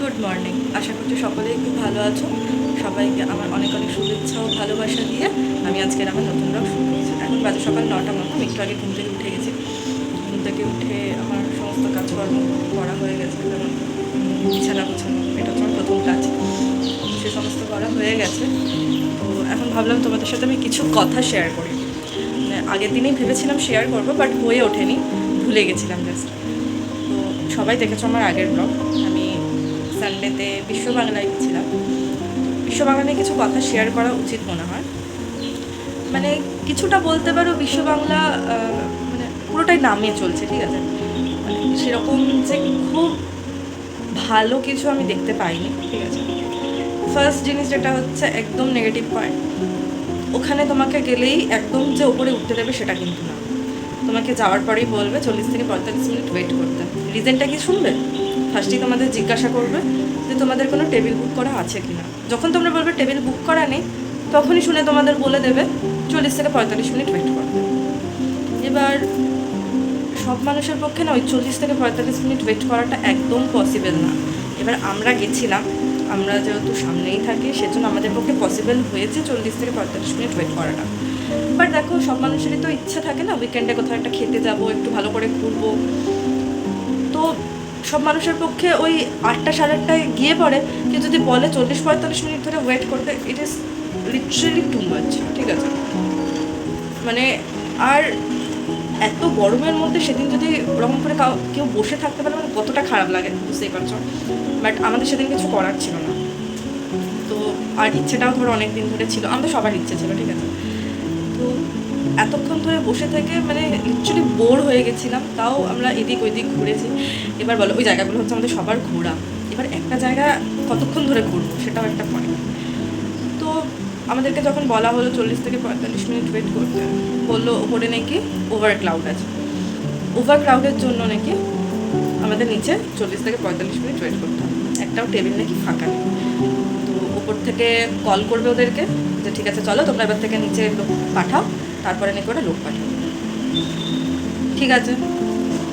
Good morning. আশা করছি সকলেই খুব ভালো আছো। সবাইকে আমার অনেক অনেক শুভেচ্ছা ও ভালোবাসা দিয়ে আমি আজকের আমার নতুন ব্লগ শুরু করেছি। এখন বাজে সকাল নটা মতো, একটু আগে ঘুম থেকে উঠে গেছি। ঘুম থেকে উঠে আমার সমস্ত কাজকর্ম করা হয়ে গেছে, যেমন বিছানা গোছানো, এটা হচ্ছে আমার প্রথম কাজ। সে সমস্ত করা হয়ে গেছে। তো এখন ভাবলাম তোমাদের সাথে আমি কিছু কথা শেয়ার করি। মানে আগের দিনেই ভেবেছিলাম শেয়ার করব বাট হয়ে ওঠেনি। ভুলে গেছিলাম জাস্ট তো সবাই দেখেছ আমার আগের ব্লগ আমি সানডেতে বিশ্ব বাংলায় গেছিলাম। বিশ্ব বাংলা কিছু কথা শেয়ার করা উচিত মনে হয়। মানে কিছুটা বলতে পারো বিশ্ব বাংলা মানে পুরোটাই নামে চলছে, ঠিক আছে? মানে সেরকম যে খুব ভালো কিছু আমি দেখতে পাইনি, ঠিক আছে? ফার্স্ট জিনিস যেটা হচ্ছে একদম নেগেটিভ পয়েন্ট ওখানে তোমাকে গেলেই একদম যে ওপরে উঠতে দেবে সেটা কিন্তু না। তোমাকে যাওয়ার পরেই বলবে, চল্লিশ থেকে পঁয়তাল্লিশ মিনিট ওয়েট করতে। রিজেনটা কি শুনবে? ফার্স্টেই তোমাদের জিজ্ঞাসা করবে যে তোমাদের কোনো টেবিল বুক করা আছে কি না যখন তোমরা বলবে টেবিল বুক করা নেই, তখনই শুনে তোমাদের বলে দেবে, চল্লিশ থেকে পঁয়তাল্লিশ মিনিট ওয়েট করবে। এবার সব মানুষের পক্ষে না ওই চল্লিশ থেকে পঁয়তাল্লিশ মিনিট ওয়েট করাটা একদম পসিবল না। এবার আমরা গেছিলাম, আমরা যেহেতু সামনেই থাকি, সেজন্য আমাদের পক্ষে পসিবল হয়েছে চল্লিশ থেকে পঁয়তাল্লিশ মিনিট ওয়েট করাটা। বাট দেখো, সব মানুষেরই তো ইচ্ছা থাকে না উইকেন্ডে কোথাও একটা খেতে যাব, একটু ভালো করে ঘুরবো। তো সব মানুষের পক্ষে ওই আটটা সাড়ে আটটায় গিয়ে পড়ে কেউ যদি বলে চল্লিশ পঁয়তাল্লিশ মিনিট ধরে ওয়েট করতে it is literally too much ঠিক আছে? মানে আর এত গরমের মধ্যে সেদিন যদি ওরকম করে কাউ- বসে থাকতে পারে মানে কতটা খারাপ লাগে, বুঝতেই পারছ? বাট আমাদের সেদিন কিছু করার ছিল না। তো আর ইচ্ছেটাও ধরো অনেক দিন ধরে ছিল, আমাদের সবার ইচ্ছে ছিল, ঠিক আছে? এতক্ষণ ধরে বসে থেকে মানে লিটারালি বোর হয়ে গেছিলাম, তাও আমরা এদিক ওইদিক ঘুরেছি। এবার বলো, ওই জায়গাগুলো হচ্ছে আমাদের সবার ঘোরা। এবার একটা জায়গা কতক্ষণ ধরে ঘুরবো সেটাও একটা পয়েন্ট তো আমাদেরকে যখন বলা হলো চল্লিশ থেকে পঁয়তাল্লিশ মিনিট ওয়েট করতে, বলল ওপরে নাকি ওভার ক্লাউড আছে। ওভার ক্লাউডের জন্য নাকি আমাদের নিচে চল্লিশ থেকে পঁয়তাল্লিশ মিনিট ওয়েট করতে হবে। একটাও টেবিল নাকি ফাঁকা নেই। তো উপর থেকে কল করবে ওদেরকে যে ঠিক আছে, চলো তোমরা এবার থেকে নিচে পাঠাও। তারপরে নাকি ওরা লোক পাঠাও ঠিক আছে?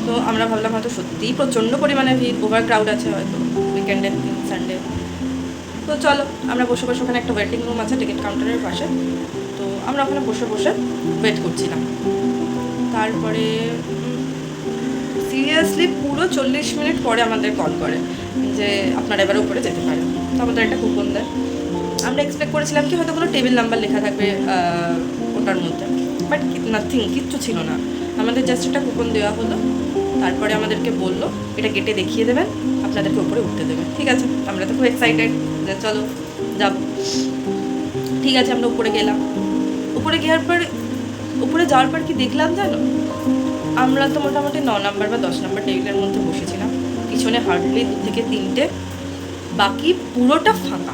তো আমরা ভাবলাম হয়তো সত্যিই প্রচণ্ড পরিমাণে ভিড় ওভার ক্রাউড আছে হয়তো উইকেন্ডের দিন সানডে তো চলো, আমরা বসে বসে ওখানে একটা ওয়েটিং রুম আছে টিকিট কাউন্টারের পাশে। তো আমরা ওখানে বসে বসে ওয়েট করছিলাম। তারপরে সিরিয়াসলি পুরো চল্লিশ মিনিট পরে আমাদের কল করে যে আপনারা এবার উপরে যেতে পারেন। তো আমাদের একটা কুপন দেয়। আমরা এক্সপেক্ট করেছিলাম কি হয়তো কোনো টেবিল নাম্বার লেখা থাকবে ওটার মধ্যে। বাট নাথিং কিচ্ছু ছিল না। আমাদের জাস্ট একটা কুপন দেওয়া হলো। তারপরে আমাদেরকে বলল, এটা গেটে দেখিয়ে দেবেন, আপনাদেরকে উপরে উঠতে দেবে। ঠিক আছে? আমরা তো খুব এক্সাইটেড যে চলো যাব ঠিক আছে, আমরা উপরে গেলাম। উপরে যাওয়ার পর, উপরে যাওয়ার পর কি দেখলাম জানো? আমরা তো মোটামুটি ন নাম্বার বা দশ নাম্বার টেবিলের মধ্যে বসেছিলাম। পিছনে হার্ডলি দু থেকে তিনটে। বাকি পুরোটা ফাঁকা।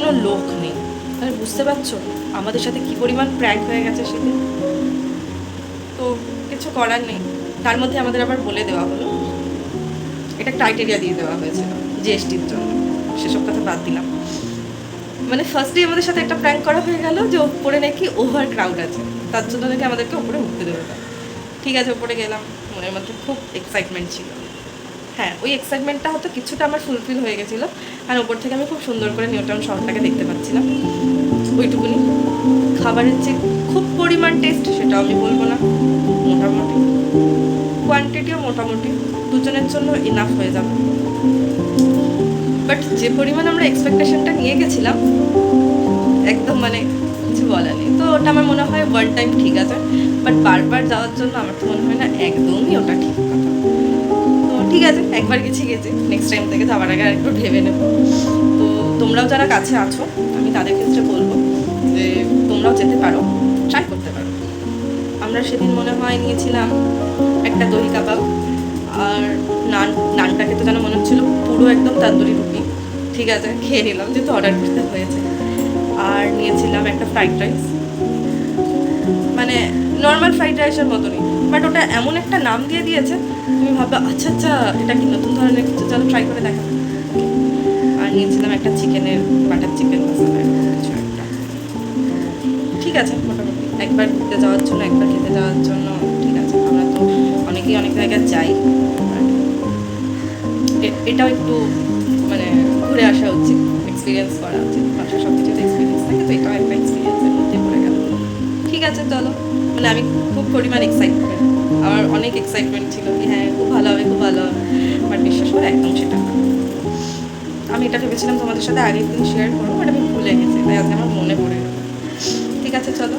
কোনো লোক নেই। তাহলে বুঝতে পারছ আমাদের সাথে কি পরিমাণ প্র্যাঙ্ক হয়ে গেছে সেদিন? তো কিছু করার নেই। তার মধ্যে আমাদের আবার বলে দেওয়া হলো। এটা ক্রাইটেরিয়া দিয়ে দেওয়া হয়েছিল জিএসটির জন্য। সেসব কথা বাদ দিলাম। মানে ফার্স্টেই আমাদের সাথে একটা প্র্যাঙ্ক করা হয়ে গেল যে ওপরে নাকি ওভার ক্রাউড আছে। তার জন্য নাকি আমাদেরকে ওপরে উঠতে দেবে ঠিক আছে উপরে গেলাম। মনের মধ্যে খুব এক্সাইটমেন্ট ছিল। হ্যাঁ ওই এক্সাইটমেন্টটা হয়তো কিছুটা আমার ফুলফিল হয়ে গেছিল। আর ওপর থেকে আমি খুব সুন্দর করে নিউটন শহরটাকে দেখতে পাচ্ছিলাম। ওইটুকুনি। খাবারের যে খুব পরিমাণ টেস্ট সেটাও আমি বলব না। মোটামুটি। কোয়ান্টিটিও মোটামুটি। দুজনের জন্য ইনাফ হয়ে যাবে। বাট যে পরিমাণ আমরা এক্সপেকটেশনটা নিয়ে গেছিলাম, একদম মানে কিছু বলার নেই। তো ওটা আমার মনে হয় ওয়ান টাইম ঠিক আছে। বাট বারবার যাওয়ার জন্য আমার তো মনে হয় না একদমই ওটা ঠিক কথা। ঠিক আছে, একবার গেছি গেছি। নেক্সট টাইম থেকে যাওয়ার আগে আর একটু ভেবে নেব। তো তোমরাও যারা কাছে আছো, আমি তাদের ক্ষেত্রে বলব যে তোমরাও যেতে পারো ট্রাই করতে পারো। আমরা সেদিন মনে হয় নিয়েছিলাম একটা দই কাবাব, আর নান, নানটাকে তো যেন মনে হচ্ছিল পুরো একদম তান্দুরি রুটি। ঠিক আছে, খেয়ে নিলাম, যেহেতু অর্ডার করতে হয়েছে। আর নিয়েছিলাম একটা ফ্রাইড রাইস মানে নর্মাল ফ্রাইড রাইসের মতনই। বাট ওটা এমন একটা নাম দিয়ে দিয়েছে, তুমি ভাববে আচ্ছা আচ্ছা এটা কি নতুন ধরনের কিছু? চলো ট্রাই করে দেখা আর নিয়েছিলাম একটা চিকেনের বাটার চিকেন কিছু একটা। ঠিক আছে, মোটামুটি। একবার ঘুরতে যাওয়ার জন্য, একবার খেতে যাওয়ার জন্য, ঠিক আছে। আমরা তো অনেকেই অনেক জায়গায় যাই এটাও একটু মানে ঘুরে আসা উচিত এক্সপিরিয়েন্স করা উচিত মানুষের সব কিছু এক্সপিরিয়েন্স থাকে, তো এটাও মানে আমি খুব পরিমাণ এক্সাইটমেন্ট আমার অনেক এক্সাইটমেন্ট ছিল কি হ্যাঁ খুব ভালো হবে, খুব ভালো হবে। বাট বিশ্বাস করে, একদম সেটা আমি এটা ভেবেছিলাম তোমাদের সাথে আগের দিন শেয়ার করব বাট আমি ভুলে গেছি, তাই আজকে আমার মনে পড়ে ঠিক আছে, চলো।